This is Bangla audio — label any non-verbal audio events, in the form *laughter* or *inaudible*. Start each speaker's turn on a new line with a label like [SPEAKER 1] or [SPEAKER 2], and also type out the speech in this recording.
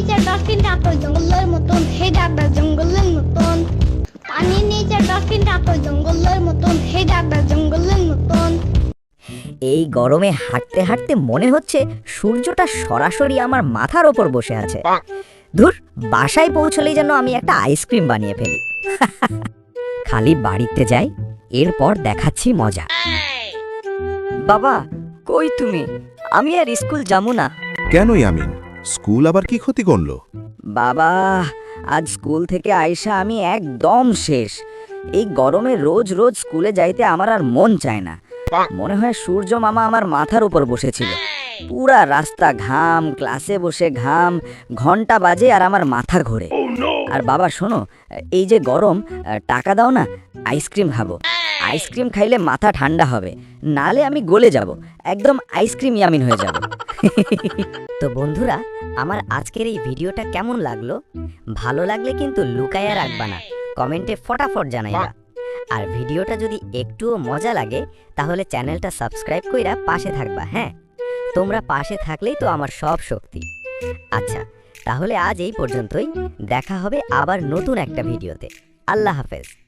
[SPEAKER 1] নিচে তো জঙ্গলের মতন হে জঙ্গলের মতন। পানির নিচে ডলফিনটা তো জঙ্গলের মতন হে জঙ্গলের মতন।
[SPEAKER 2] এই গরমে হাঁটতে হাঁটতে মনে হচ্ছে সূর্যটা সরাসরি আমার মাথার ওপর বসে আছে। ধুর বাসায় পৌঁছলেই যেন আমি একটা আইসক্রিম বানিয়ে ফেলি। *laughs* খালি বাড়িতে যাই এরপর দেখাচ্ছি মজা। বাবা কই তুমি? আমি আর স্কুল যাব না।
[SPEAKER 3] কেন ইয়ামিন স্কুল আবার কি ক্ষতি করল?
[SPEAKER 2] বাবা আজ স্কুল থেকে আইসা আমি একদম শেষ। এই গরমে রোজ রোজ স্কুলে যাইতে আমার আর মন চায় না। মনে হয় সূর্য মামা আমার মাথার উপর বসেছিল। পুরা রাস্তা ঘাম ক্লাসে বসে ঘাম ঘণ্টা বাজে আর আমার মাথা ঘোরে। আর বাবা শোনো এই যে গরম টাকা দাও না আইসক্রিম খাব। আইসক্রিম খাইলে মাথা ঠান্ডা হবে নালে আমি গলে যাব একদম আইসক্রিম ইয়ামিন হয়ে যাব। তো বন্ধুরা, আমার আজকের এই ভিডিওটা কেমন লাগল? ভালো লাগলে কিন্তু লুকায়া রাখবা না। কমেন্টে ফটাফট জানাইবা। আর ভিডিওটা যদি একটুও মজা লাগে, তাহলে চ্যানেলটা সাবস্ক্রাইব কইরা পাশে থাকবা হ্যাঁ? তোমরা পাশে থাকলেই তো আমার সব শক্তি। আচ্ছা তাহলে আজ এই পর্যন্তই। দেখা হবে আবার নতুন একটা ভিডিওতে। আল্লাহ হাফেজ।